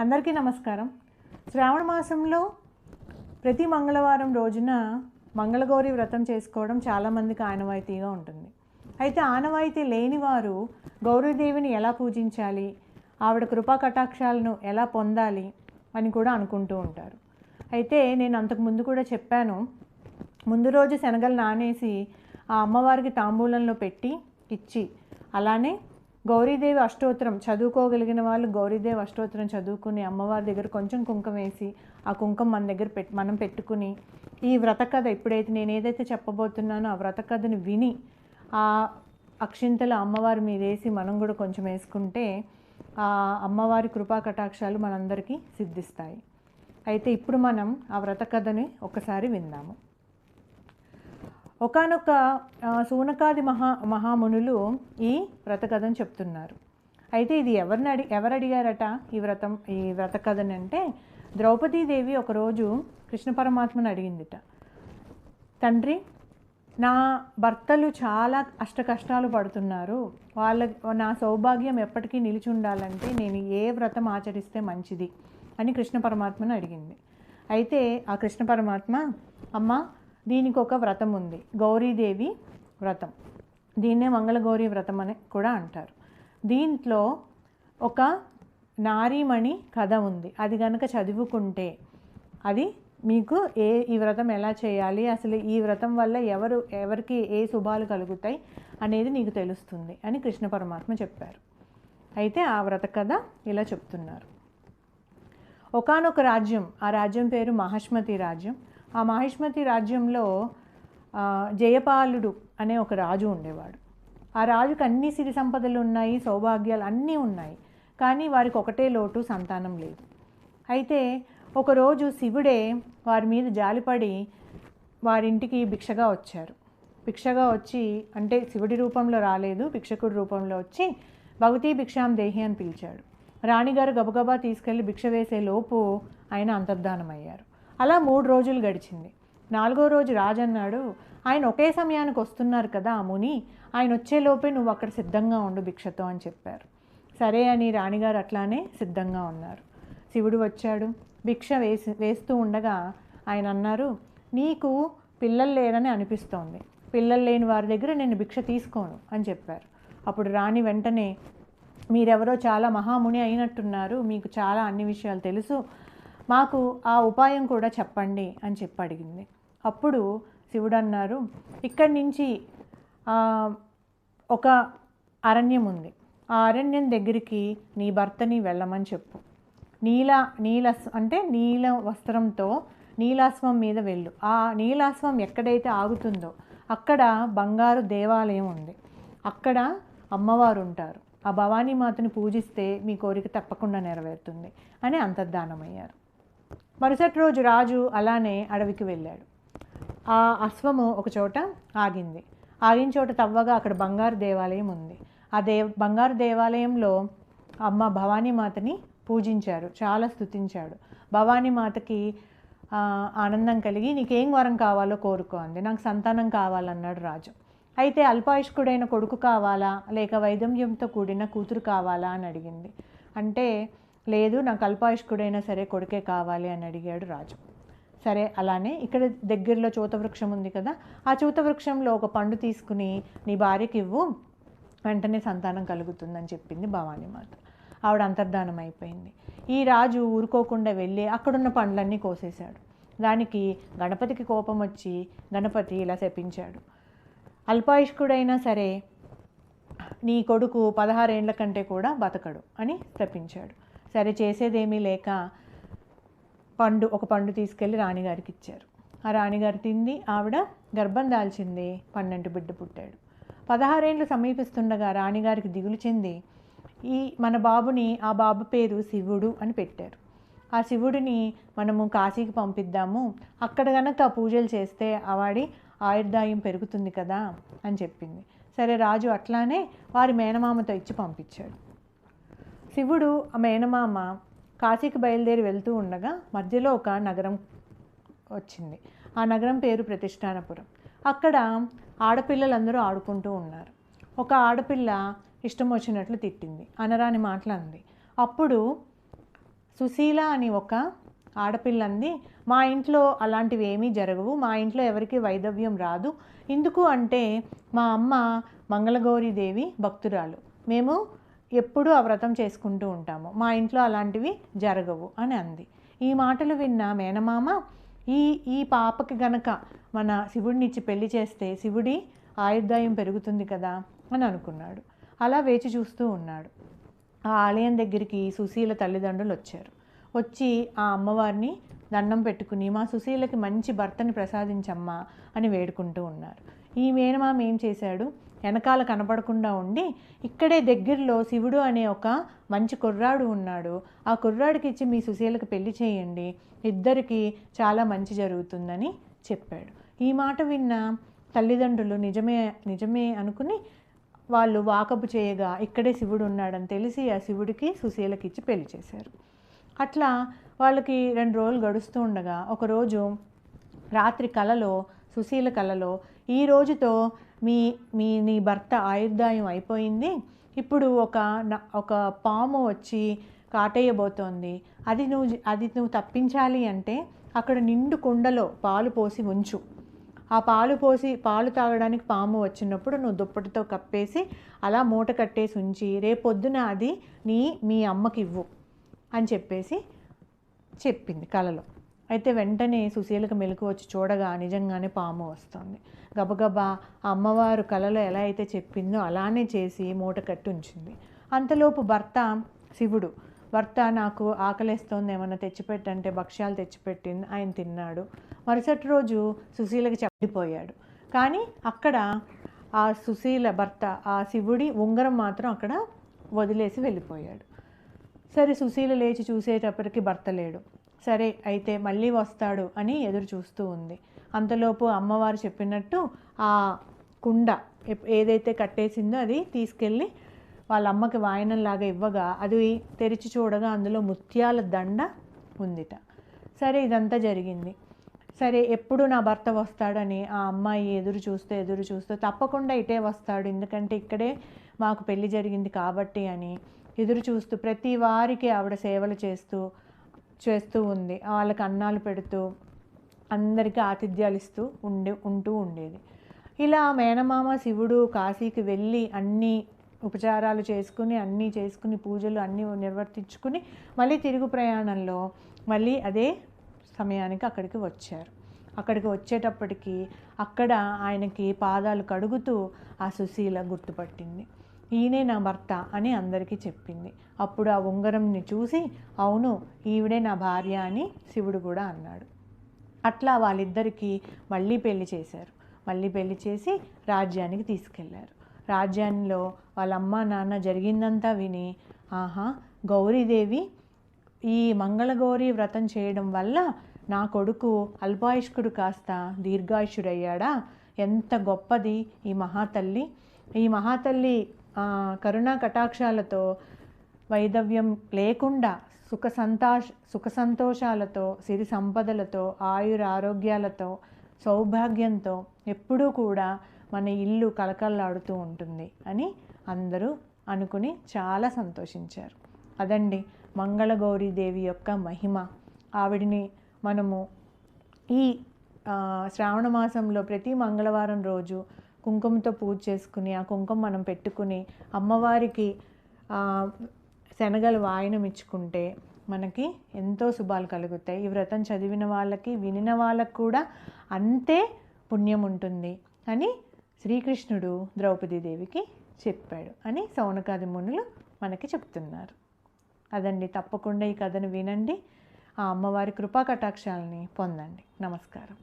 అందరికీ నమస్కారం. శ్రావణ మాసంలో ప్రతి మంగళవారం రోజున మంగళగౌరి వ్రతం చేసుకోవడం చాలామందికి ఆనవాయితీగా ఉంటుంది. అయితే ఆనవాయితీ లేని వారు గౌరీదేవిని ఎలా పూజించాలి ఆవిడ కృపా కటాక్షాలను ఎలా పొందాలి అని కూడా అనుకుంటూ ఉంటారు. అయితే నేను అంతకు ముందు కూడా చెప్పాను ముందు రోజు శనగలు నానేసి ఆ అమ్మవారికి తాంబూలంలో పెట్టి ఇచ్చి అలానే గౌరీదేవి అష్టోత్తరం చదువుకోగలిగిన వాళ్ళు గౌరీదేవి అష్టోత్తరం చదువుకుని అమ్మవారి దగ్గర కొంచెం కుంకం వేసి ఆ కుంకం మన దగ్గర పెట్ మనం పెట్టుకుని ఈ వ్రత కథ ఇప్పుడైతే నేను ఏదైతే చెప్పబోతున్నానో ఆ వ్రత కథని విని ఆ అక్షింతలు అమ్మవారి మీద వేసి మనం కూడా కొంచెం వేసుకుంటే ఆ అమ్మవారి కృపా కటాక్షాలు మనందరికీ సిద్ధిస్తాయి. అయితే ఇప్పుడు మనం ఆ వ్రత కథని ఒకసారి విందాము. ఒకనొక సూనకాది మహా మహామునులు ఈ వ్రత కథను చెప్తున్నారు. అయితే ఇది ఎవరిని అడి ఎవరు అడిగారట ఈ వ్రతం ఈ వ్రత కథని అంటే ద్రౌపదీదేవి ఒకరోజు కృష్ణ పరమాత్మను అడిగిందిట. తండ్రి నా భర్తలు చాలా అష్ట కష్టాలు పడుతున్నారు. వాళ్ళ నా సౌభాగ్యం ఎప్పటికీ నిలిచి ఉండాలంటే నేను ఏ వ్రతం ఆచరిస్తే మంచిది? అని కృష్ణ పరమాత్మను అడిగింది. అయితే ఆ కృష్ణ పరమాత్మ అమ్మ దీనికి ఒక వ్రతం ఉంది. గౌరీదేవి వ్రతం. దీన్నే మంగళగౌరి వ్రతం అని కూడా అంటారు. దీంట్లో ఒక నారీమణి కథ ఉంది. అది కనుక చదువుకుంటే అది మీకు ఏ ఈ వ్రతం ఎలా చేయాలి అసలు ఈ వ్రతం వల్ల ఎవరు ఎవరికి ఏ శుభాలు కలుగుతాయి అనేది నీకు తెలుస్తుంది అని కృష్ణ పరమాత్మ చెప్పారు. అయితే ఆ వ్రత కథ ఇలా చెప్తున్నారు. ఒకానొక రాజ్యం ఆ రాజ్యం పేరు మహాష్మతి రాజ్యం. ఆ మహిష్మతి రాజ్యంలో జయపాలుడు అనే ఒక రాజు ఉండేవాడు. ఆ రాజుకు అన్ని సిరి సంపదలు ఉన్నాయి సౌభాగ్యాలు అన్నీ ఉన్నాయి. కానీ వారికి ఒకటే లోటు సంతానం లేదు. అయితే ఒకరోజు శివుడే వారి మీద జాలిపడి వారింటికి భిక్షగా వచ్చారు. భిక్షగా వచ్చి అంటే శివుడి రూపంలో రాలేదు భిక్షకుడి రూపంలో వచ్చి భగవతీ భిక్షాం దేహి అని పిలిచాడు. రాణిగారు గబగబా తీసుకెళ్ళి భిక్ష వేసే లోపు ఆయన అంతర్ధానమయ్యారు. అలా మూడు రోజులు గడిచింది. నాలుగో రోజు రాజు అన్నాడు ఆయన ఒకే సమయానికి వస్తున్నారు కదా ఆ ముని ఆయన వచ్చేలోపే నువ్వు అక్కడ సిద్ధంగా ఉండు భిక్షతో అని చెప్పారు. సరే అని రాణిగారు అట్లానే సిద్ధంగా ఉన్నారు. శివుడు వచ్చాడు. భిక్ష వేసి వేస్తూ ఉండగా ఆయన అన్నారు నీకు పిల్లలు లేరని అనిపిస్తోంది. పిల్లలు లేని వారి దగ్గర నేను భిక్ష తీసుకోను అని చెప్పారు. అప్పుడు రాణి వెంటనే మీరెవరో చాలా మహాముని అయినట్టున్నారు. మీకు చాలా అన్ని విషయాలు తెలుసు. మాకు ఆ ఉపాయం కూడా చెప్పండి అని చెప్పి అడిగింది. అప్పుడు శివుడు అన్నారు ఇక్కడి నుంచి ఒక అరణ్యం ఉంది. ఆ అరణ్యం దగ్గరికి నీ భర్తని వెళ్ళమని చెప్పు. నీల నీల అంటే నీల వస్త్రంతో నీలాశ్వం మీద వెళ్ళు. ఆ నీలాశ్వం ఎక్కడైతే ఆగుతుందో అక్కడ బంగారు దేవాలయం ఉంది. అక్కడ అమ్మవారు ఉంటారు. ఆ భవానీమాతని పూజిస్తే మీ కోరిక తప్పకుండా నెరవేరుతుంది అని అంతర్ధానమయ్యారు. మరుసటి రోజు రాజు అలానే అడవికి వెళ్ళాడు. ఆ అశ్వము ఒక చోట ఆగింది. ఆగిన చోట తవ్వగా అక్కడ బంగారు దేవాలయం ఉంది. ఆ దేవ బంగారు దేవాలయంలో అమ్మ భవానీమాతని పూజించారు చాలా స్తుతించాడు. భవానీమాతకి ఆనందం కలిగి నీకేం వరం కావాలో కోరుకో అంది. నాకు సంతానం కావాలన్నాడు రాజు. అయితే అల్పాయుష్కుడైన కొడుకు కావాలా? లేక వైదమ్యంతో కూడిన కూతురు కావాలా? అని అడిగింది. అంటే లేదు నాకు అల్పాయుష్కుడైనా సరే కొడుకే కావాలి అని అడిగాడు రాజు. సరే అలానే ఇక్కడ దగ్గరలో చూత వృక్షం ఉంది కదా ఆ చూత వృక్షంలో ఒక పండు తీసుకుని నీ భార్యకి ఇవ్వు వెంటనే సంతానం కలుగుతుందని చెప్పింది భవానీమాత ఆవిడ అంతర్ధానం అయిపోయింది. ఈ రాజు ఊరుకోకుండా వెళ్ళి అక్కడున్న పండ్లన్నీ కోసేశాడు. దానికి గణపతికి కోపం వచ్చి గణపతి ఇలా శపించాడు. అల్పాయుష్కుడైనా సరే నీ కొడుకు పదహారేండ్ల కంటే కూడా బతకడు అని తప్పించాడు సరే చేసేదేమీ లేక పండు ఒక పండు తీసుకెళ్ళి రాణిగారికి ఇచ్చారు. ఆ రాణిగారు తింది ఆవిడ గర్భం దాల్చింది పన్నెండు బిడ్డ పుట్టాడు. పదహారేండ్లు సమీపిస్తుండగా రాణిగారికి దిగులు చెంది ఈ మన బాబుని ఆ బాబు పేరు శివుడు అని పెట్టారు. ఆ శివుడిని మనము కాశీకి పంపిద్దాము అక్కడ గనక పూజలు చేస్తే ఆవాడి ఆయుర్దాయం పెరుగుతుంది కదా అని చెప్పింది. సరే రాజు అట్లానే వారి మేనమామతో ఇచ్చి పంపించాడు. శివుడు ఆ మేనమామ కాశీకి బయలుదేరి వెళ్తూ ఉండగా మధ్యలో ఒక నగరం వచ్చింది. ఆ నగరం పేరు ప్రతిష్టానపురం. అక్కడ ఆడపిల్లలందరూ ఆడుకుంటూ ఉన్నారు. ఒక ఆడపిల్ల ఇష్టం వచ్చినట్లు తిట్టింది. అనరాని మాటలు అంది అప్పుడు సుశీల అని ఒక ఆడపిల్ల అంది మా ఇంట్లో అలాంటివి ఏమీ జరగవు. మా ఇంట్లో ఎవరికి వైదవ్యం రాదు. ఎందుకు అంటే మా అమ్మ మంగళగౌరీదేవి భక్తురాలు. మేము ఎప్పుడూ ఆ వ్రతం చేసుకుంటూ ఉంటాము. మా ఇంట్లో అలాంటివి జరగవు అని అంది. ఈ మాటలు విన్న మేనమామ ఈ ఈ పాపకి గనక మన శివుడిని ఇచ్చి పెళ్ళి చేస్తే శివుడి ఆయుర్దాయం పెరుగుతుంది కదా అని అనుకున్నాడు. అలా వేచి చూస్తూ ఉన్నాడు. ఆ ఆలయం దగ్గరికి సుశీల తల్లిదండ్రులు వచ్చారు. వచ్చి ఆ అమ్మవారిని దండం పెట్టుకుని మా సుశీలకి మంచి భర్తని ప్రసాదించమ్మా అని వేడుకుంటూ ఉన్నారు. ఈ మేనమామ ఏం చేశాడు? వెనకాల కనపడకుండా ఉండి ఇక్కడే దగ్గరలో శివుడు అనే ఒక మంచి కుర్రాడు ఉన్నాడు. ఆ కుర్రాడికి ఇచ్చి మీ సుశీలకు పెళ్ళి చేయండి. ఇద్దరికి చాలా మంచి జరుగుతుందని చెప్పాడు. ఈ మాట విన్న తల్లిదండ్రులు నిజమే నిజమే అనుకుని వాళ్ళు వాకపు చేయగా ఇక్కడే శివుడు ఉన్నాడని తెలిసి ఆ శివుడికి సుశీలకి ఇచ్చి పెళ్ళి చేశారు. అట్లా వాళ్ళకి రెండు రోజులు గడుస్తూ ఉండగా ఒకరోజు రాత్రి కలలో సుశీల కలలో ఈ రోజుతో మీ మీ నీ భర్త ఆయుర్దాయం అయిపోయింది. ఇప్పుడు ఒక న- ఒక పాము వచ్చి కాటేయబోతోంది. అది నువ్వు అది నువ్వు తప్పించాలి అంటే అక్కడ నిండు కుండలో పాలు పోసి ఉంచు. ఆ పాలు పోసి పాలు తాగడానికి పాము వచ్చినప్పుడు నువ్వు దుప్పటితో కప్పేసి అలా మూట కట్టేసి ఉంచి రేపొద్దున అది నీ మీ అమ్మకి ఇవ్వు అని చెప్పేసి చెప్పింది కలలో. అయితే వెంటనే సుశీలకు మెలకు వచ్చి చూడగా నిజంగానే పాము వస్తుంది. గబగబా అమ్మవారు కలలో ఎలా అయితే చెప్పిందో అలానే చేసి మూట కట్టి ఉంచింది అంతలోపు భర్త శివుడు భర్త నాకు ఆకలిస్తోంది ఏమన్నా తెచ్చిపెట్టంటే భక్ష్యాలు తెచ్చిపెట్టింది ఆయన తిన్నాడు. మరుసటి రోజు సుశీలకి చెప్పిపోయాడు. కానీ అక్కడ ఆ సుశీల భర్త ఆ శివుడి ఉంగరం మాత్రం అక్కడ వదిలేసి వెళ్ళిపోయాడు. సరే సుశీల లేచి చూసేటప్పటికి భర్త లేడు. సరే అయితే మళ్ళీ వస్తాడు అని ఎదురు చూస్తూ ఉంది. అంతలోపు అమ్మవారు చెప్పినట్టు ఆ కుండ ఏదైతే కట్టేసిందో అది తీసుకెళ్ళి వాళ్ళ అమ్మకి వాయనంలాగా ఇవ్వగా అది తెరిచి చూడగా అందులో ముత్యాల దండ ఉందిట. సరే ఇదంతా జరిగింది. సరే ఎప్పుడు నా భర్త వస్తాడని ఆ అమ్మాయి ఎదురు చూస్తూ ఎదురు చూస్తూ తప్పకుండా ఇటే వస్తాడు. ఎందుకంటే ఇక్కడే మాకు పెళ్ళి జరిగింది కాబట్టి అని ఎదురు చూస్తూ ప్రతి వారికి ఆవిడ సేవలు చేస్తూ చేస్తూ ఉంది. వాళ్ళకి అన్నాలు పెడుతూ అందరికీ ఆతిథ్యాలు ఇస్తూ ఉండి ఉంటూ ఉండేది. ఇలా మేనమామ శివుడు కాశీకి వెళ్ళి అన్నీ ఉపచారాలు చేసుకుని అన్నీ చేసుకుని పూజలు అన్నీ నిర్వర్తించుకుని మళ్ళీ తిరుగు ప్రయాణంలో మళ్ళీ అదే సమయానికి అక్కడికి వచ్చారు. అక్కడికి వచ్చేటప్పటికి అక్కడ ఆయనకి పాదాలు కడుగుతూ ఆ సుశీల గుర్తుపట్టింది. ఈయనే నా భర్త అని అందరికీ చెప్పింది. అప్పుడు ఆ ఉంగరంని చూసి అవును ఈవిడే నా భార్య అని శివుడు కూడా అన్నాడు. అట్లా వాళ్ళిద్దరికీ మళ్ళీ పెళ్ళి చేశారు. మళ్ళీ పెళ్ళి చేసి రాజ్యానికి తీసుకెళ్ళారు. రాజ్యాల్లో వాళ్ళ అమ్మ నాన్న జరిగిందంతా విని ఆహా గౌరీదేవి ఈ మంగళగౌరి వ్రతం చేయడం వల్ల నా కొడుకు అల్పాయుష్కుడు కాస్త దీర్ఘాయుషుడయ్యాడా ఎంత గొప్పది ఈ మహాతల్లి. ఈ మహాతల్లి కరుణా కటాక్షాలతో వైదవ్యం లేకుండా సుఖ సంతాష సుఖ సంతోషాలతో సిరి సంపదలతో ఆయుర ఆరోగ్యాలతో సౌభాగ్యంతో ఎప్పుడూ కూడా మన ఇల్లు కలకల్లాడుతూ ఉంటుంది అని అందరూ అనుకుని చాలా సంతోషించారు. అదండి మంగళగౌరీదేవి యొక్క మహిమ. ఆవిడిని మనము ఈ శ్రావణ మాసంలో ప్రతి మంగళవారం రోజు కుంకుమతో పూజ చేసుకుని ఆ కుంకుమ మనం పెట్టుకుని అమ్మవారికి శనగలు వాయనం ఇచ్చుకుంటే మనకి ఎంతో శుభాలు కలుగుతాయి. ఈ వ్రతం చదివిన వాళ్ళకి వినిన వాళ్ళకి కూడా అంతే పుణ్యం ఉంటుంది అని శ్రీకృష్ణుడు ద్రౌపదీదేవికి చెప్పాడు అని సౌనకాది మునులు మనకి చెప్తున్నారు. అదండి. తప్పకుండా ఈ కథను వినండి. ఆ అమ్మవారి కృపా కటాక్షాలని పొందండి. నమస్కారం.